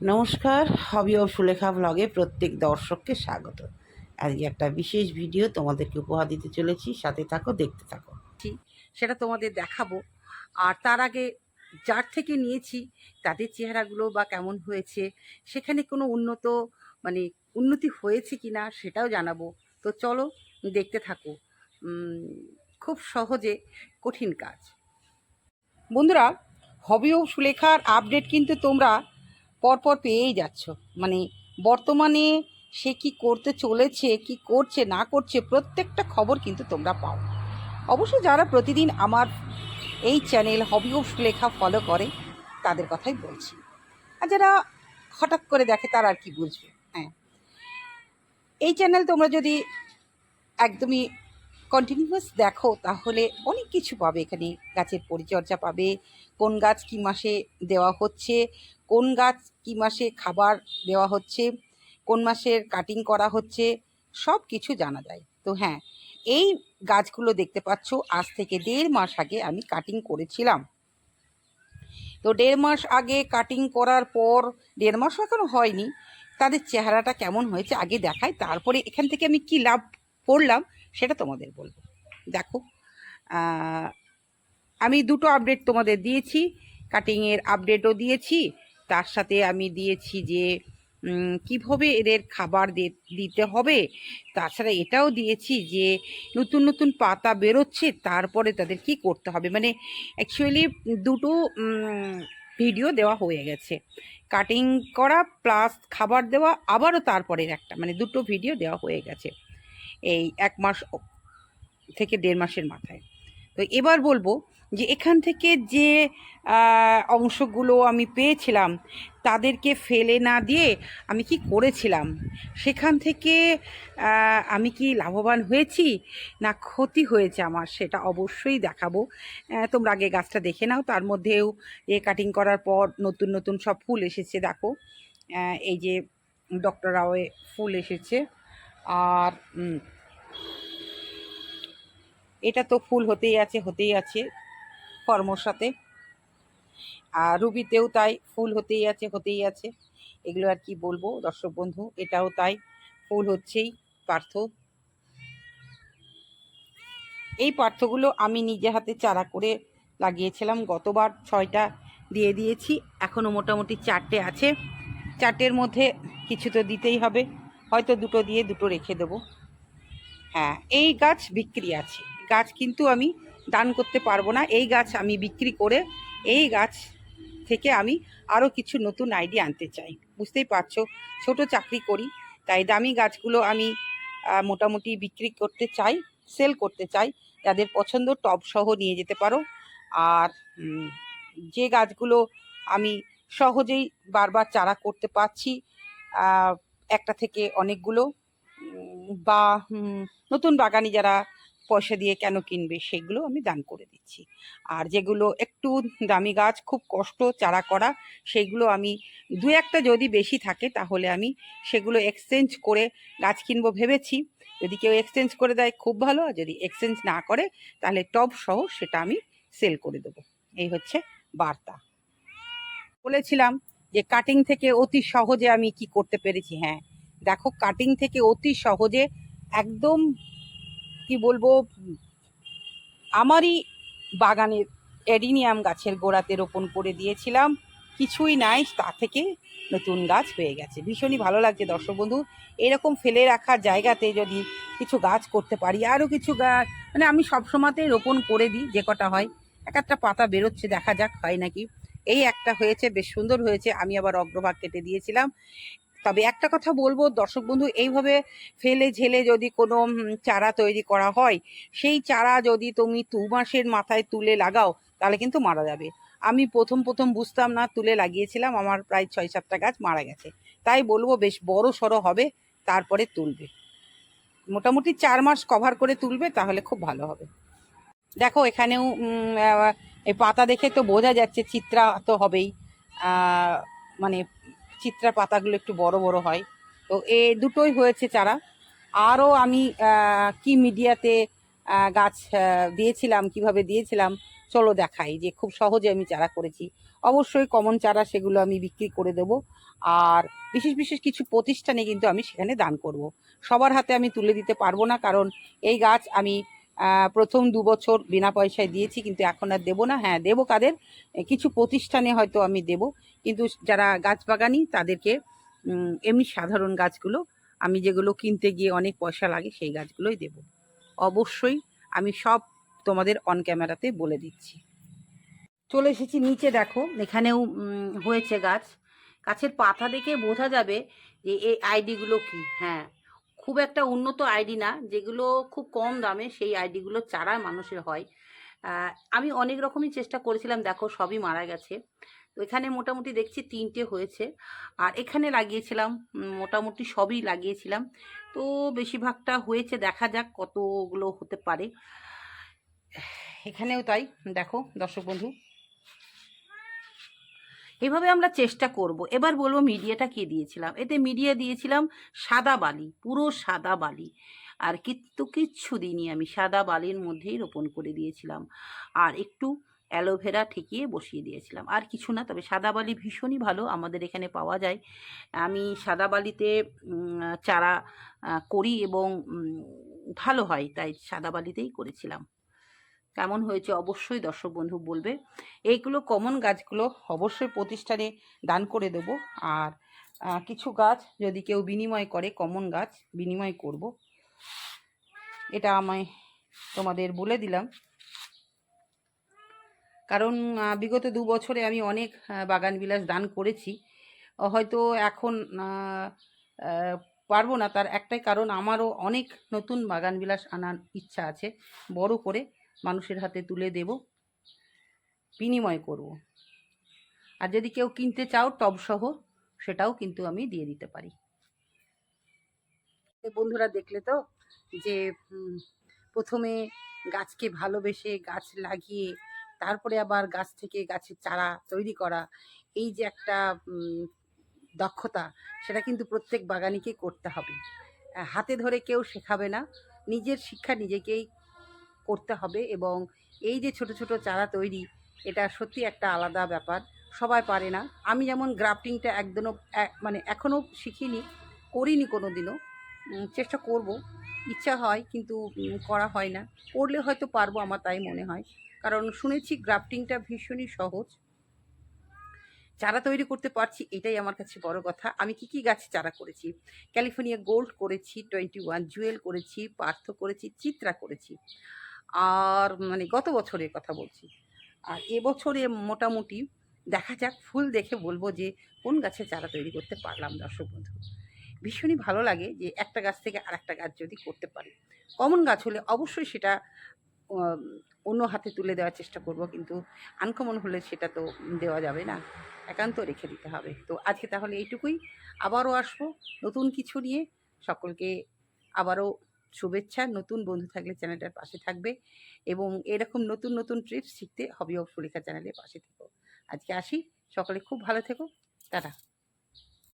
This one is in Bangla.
নমস্কার, হবি ও সুলেখা ব্লগে প্রত্যেক দর্শককে স্বাগত। আজকে একটা বিশেষ ভিডিও তোমাদেরকে উপহার দিতে চলেছি, সাথে থাকো, দেখতে থাকো। সেটা তোমাদের দেখাবো। আর তার আগে যার থেকে নিয়েছি, তাদের চেহারাগুলো বা কেমন হয়েছে, সেখানে কোনো উন্নত মানে উন্নতি হয়েছে কি না সেটাও জানাব। তো চলো, দেখতে থাকো। খুব সহজে কঠিন কাজ। বন্ধুরা, হবি ও সুলেখার আপডেট কিন্তু তোমরা পরপর পেয়েই যাচ্ছ। মানে বর্তমানে সে কি করতে চলেছে, কি করছে, না করছে, প্রত্যেকটা খবর কিন্তু তোমরা পাও। অবশ্য যারা প্রতিদিন আমার এই channel hobby of Lekha follow করে, তাদের কথাই বলছি। আর যারা হঠাৎ করে দেখে, তারা আর কি বুঝবে? হ্যাঁ। এই চ্যানেল তোমরা যদি একদমই কন্টিনিউয়াস দেখো, তাহলে অনেক কিছু পাবে এখানে। গাছের পরিচর্যা পাবে, কোন গাছ কী মাসে দেওয়া হচ্ছে, কোন গাছ কী মাসে খাবার দেওয়া হচ্ছে, কোন মাসের কাটিং করা হচ্ছে, সব কিছু জানা যায়। তো হ্যাঁ এই গাছগুলো দেখতে পাচ্ছ, আজ থেকে দেড় মাস আগে আমি কাটিং করেছিলাম। তো দেড় মাস আগে কাটিং করার পর, দেড় মাসও এখনও হয়নি, তাদের চেহারাটা কেমন হয়েছে আগে দেখাই, তারপরে এখান থেকে আমি কি লাভ করলাম সেটা তোমাদের বলব। দেখো আমি দুটো আপডেট তোমাদের দিয়েছি কাটিংয়ের আপডেটও দিয়েছি, তার সাথে আমি দিয়েছি যে কীভাবে এদের খাবার দিতে হবে, তাছাড়া এটাও দিয়েছি যে, নতুন নতুন পাতা বেরোচ্ছে, তারপরে তাদের কি করতে হবে? মানে অ্যাকচুয়ালি দুটো ভিডিও দেওয়া হয়ে গেছে। কাটিং করা প্লাস খাবার দেওয়া, আবারও তারপরের একটা মানে দুটো ভিডিও দেওয়া হয়ে গেছে। এই এক মাস থেকে দেড় মাসের মাথায়। তো এবার বলব যে এখান থেকে যে অংশগুলো আমি পেয়েছিলাম, তাদেরকে ফেলে না দিয়ে আমি কি করেছিলাম? সেখান থেকে আমি কি লাভবান হয়েছি? না ক্ষতি হয়েছে আমার সেটা অবশ্যই দেখাবো। তোমরা আগে গাছটা দেখে নাও, তার মধ্যেও এ কাটিং করার পর নতুন নতুন সব ফুল এসেছে, দেখো। এই যে ডক্টর রাওয়ে ফুল এসেছে। আর এটা তো ফুল হতেই আছে হতেই আছে কর্মর সাথে। আর রুবিতেও তাই ফুল হতেই আছে হতেই আছে। এগুলো আর কি বলব, দর্শক বন্ধু, এটাও তাই, ফুল হচ্ছেই পার্থ। এই পার্থগুলো আমি নিজে হাতে চারা করে লাগিয়েছিলাম, গতবার ছয়টা দিয়ে দিয়েছি এখনও মোটামুটি চারটে আছে। চারটের মধ্যে কিছু তো দিতেই হবে। হয়তো দুটো দিয়ে দুটো রেখে দেবো। হ্যাঁ এই গাছ বিক্রি আছে। গাছ কিন্তু আমি দান করতে পারব না। এই গাছ আমি বিক্রি করে এই গাছ থেকে আমি আরও কিছু নতুন আইডিয়া আনতে চাই। বুঝতেই পারছ? ছোট চাকরি করি, তাই দামি গাছগুলো আমি মোটামুটি বিক্রি করতে চাই সেল করতে চাই। যাদের পছন্দ, টব সহ নিয়ে যেতে পারো। আর যে গাছগুলো আমি সহজেই বারবার চারা করতে পারছি একটা থেকে অনেকগুলো বা নতুন বাগানি যারা পয়সা দিয়ে কেন কিনবে সেগুলো আমি দান করে দিচ্ছি। আর যেগুলো একটু দামি গাছ, খুব কষ্ট চারা করা, সেগুলো আমি দু একটা যদি বেশি থাকে তাহলে আমি সেগুলো এক্সচেঞ্জ করে গাছ কিনবো ভেবেছি। যদি কেউ এক্সচেঞ্জ করে দেয়, খুব ভালো। আর যদি এক্সচেঞ্জ না করে, তাহলে টব সহ সেটা আমি সেল করে দেবো। এই হচ্ছে বার্তা। বলেছিলাম যে কাটিং থেকে অতি সহজে আমি কি করতে পেরেছি হ্যাঁ। দেখো কাটিং থেকে অতি সহজে একদম, কি বলব, আমারই বাগানের এডিনিয়াম গাছের গোড়াতে রোপণ করে দিয়েছিলাম। কিছুই নাই, তা থেকে নতুন গাছ হয়ে গেছে। ভীষণই ভালো লাগছে দর্শক বন্ধু। এরকম ফেলে রাখা জায়গাতে যদি কিছু গাছ করতে পারি আরও কিছু গাছ মানে আমি সবসময়তেই রোপণ করে দিই, যে কটা হয়। এক একটা পাতা বেরোচ্ছে, দেখা যাক, হয় নাকি। এই একটা হয়েছে, বেশ সুন্দর হয়েছে, আমি আবার অগ্রভাগ কেটে দিয়েছিলাম। তবে একটা কথা বলব, দর্শক বন্ধু, এইভাবে ফেলে ঝেলে যদি কোনো চারা তৈরি করা হয়, সেই চারা যদি তুমি দু মাসের মাথায় তুলে লাগাও, তাহলে কিন্তু মারা যাবে। আমি প্রথম প্রথম বুঝতাম না, তুলে লাগিয়েছিলাম, আমার প্রায় ছয় সাতটা গাছ মারা গেছে। তাই বলব, বেশ বড় সড়ো হবে, তারপরে তুলবে। মোটামুটি চার মাস কভার করে তুলবে, তাহলে খুব ভালো হবে। দেখো, এখানেও এই পাতা দেখে তো বোঝা যাচ্ছে চিত্রা তো হবেই। মানে চিত্রা পাতাগুলো একটু বড় বড় হয়। তো এ দুটোই হয়েছে চারা। আরও আমি কি মিডিয়াতে গাছ দিয়েছিলাম, কীভাবে দিয়েছিলাম, চলো দেখাই যে খুব সহজে আমি চারা করেছি। অবশ্যই কমন চারা সেগুলো আমি বিক্রি করে দেবো। আর বিশেষ বিশেষ কিছু প্রতিষ্ঠানে কিন্তু আমি সেখানে দান করব। সবার হাতে আমি তুলে দিতে পারব না, কারণ এই গাছ আমি প্রথম দু বছর বিনা পয়সায় দিয়েছি, কিন্তু এখন আর দেবো না। হ্যাঁ দেবো কাদের? কিছু প্রতিষ্ঠানে হয়তো আমি দেব, কিন্তু যারা গাছ বাগানি, তাদেরকে এমনি সাধারণ গাছগুলো, আমি যেগুলো কিনতে গিয়ে অনেক পয়সা লাগে, সেই গাছগুলোই দেব। অবশ্যই আমি সব তোমাদের অন ক্যামেরাতে বলে দিচ্ছি। চলে এসেছি নিচে, দেখো, এখানেও হয়েছে গাছ। গাছের পাতা দেখে বোঝা যাবে যে এই আইডিগুলো কি? হ্যাঁ। খুব একটা উন্নত আইডি না, যেগুলো খুব কম দামে সেই আইডিগুলো চারা মানুষের হয়। আমি অনেক রকমই চেষ্টা করেছিলাম, দেখো সবই মারা গেছে। এখানে মোটামুটি দেখছি তিনটে হয়েছে। আর এখানে লাগিয়েছিলাম মোটামুটি সবই লাগিয়েছিলাম। তো বেশিরভাগটা হয়েছে, দেখা যাক কতগুলো হতে পারে। এখানেও তাই, দেখো দর্শক বন্ধু। এভাবে আমরা চেষ্টা করব। এবার বলব মিডিয়াটা কি দিয়েছিলাম? এতে মিডিয়া দিয়েছিলাম সাদা বালি, পুরো সাদা বালি। আর কিন্তু কিচ্ছু দিনই আমি, সাদা বালির মধ্যেই রোপণ করে দিয়েছিলাম। আর একটু অ্যালোভেরা ঠেকিয়ে বসিয়ে দিয়েছিলাম। আর কিছু না, তবে সাদা বালি ভীষণই ভালো আমাদের এখানে পাওয়া যায়। আমি সাদা বালিতে চারা করি এবং ভালো হয়, তাই সাদা বালিতেই করেছিলাম। কেমন হয়েছে অবশ্যই দর্শক বন্ধু বলবে। এইগুলো কমন গাছগুলো অবশ্যই প্রতিষ্ঠানে দান করে দেবো। আর কিছু গাছ যদি কেউ বিনিময় করে কমন গাছ বিনিময় করব। এটা আমায় তোমাদের বলে দিলাম। কারণ বিগত দু বছরে আমি অনেক বাগান বিলাস দান করেছি। হয়তো এখন পারব না। তার একটাই কারণ, আমারও অনেক নতুন বাগান বিলাস আনার ইচ্ছা আছে, বড় করে। মানুষের হাতে তুলে দেব, বিনিময় করব। আর যদি কেউ কিনতে চাও টবসহ সেটাও কিন্তু আমি দিয়ে দিতে পারি। বন্ধুরা দেখলে তো যে প্রথমে গাছকে ভালোবেসে গাছ লাগিয়ে, তারপরে আবার গাছ থেকে গাছের চারা তৈরি করা, এই যে একটা দক্ষতা, সেটা কিন্তু প্রত্যেক বাগানিকে করতে হবে। হাতে ধরে কেউ শেখাবে না, নিজের শিক্ষা নিজেকেই করতে হবে এবং এই যে ছোট ছোট চারা তৈরি, এটা সত্যি একটা আলাদা ব্যাপার। সবাই পারে না। আমি যেমন গ্রাফটিংটা একদমও মানে এখনও শিখিনি, করিনি কোনো দিনও চেষ্টা করব। ইচ্ছা হয় কিন্তু করা হয় না। করলে হয়তো পারব আমার তাই মনে হয়। কারণ শুনেছি গ্রাফটিংটা ভীষণই সহজ। চারা তৈরি করতে পারছি, এটাই আমার কাছে বড় কথা। আমি কি কি গাছ চারা করেছি? ক্যালিফোর্নিয়া গোল্ড করেছি, টোয়েন্টি ওয়ান জুয়েল করেছি, পার্থ করেছি, চিত্রা করেছি। আর মানে গত বছরের কথা বলছি। আর এবছরে মোটামুটি দেখা যাক, ফুল দেখে বলব যে কোন গাছে চারা তৈরি করতে পারলাম দর্শক বন্ধু। ভীষণই ভালো লাগে যে একটা গাছ থেকে আর একটা গাছ যদি করতে পারি। কমন গাছ হলে অবশ্যই সেটা অন্য হাতে তুলে দেওয়ার চেষ্টা করব, কিন্তু আনকমন হলে সেটা তো দেওয়া যাবে না। একান্ত রেখে দিতে হবে। তো আজকে তাহলে এইটুকুই। আবারও আসব নতুন কিছু নিয়ে। সকলকে আবারও শুভেচ্ছা, নতুন বন্ধু থাকলে চ্যানেলটার পাশে থাকবে এবং এরকম নতুন নতুন ট্রিপস শিখতে হবি অফ সুলেখা চ্যানেলের পাশে থেকো। আজকে আসি, সকলে খুব ভালো থেকো, টাটা।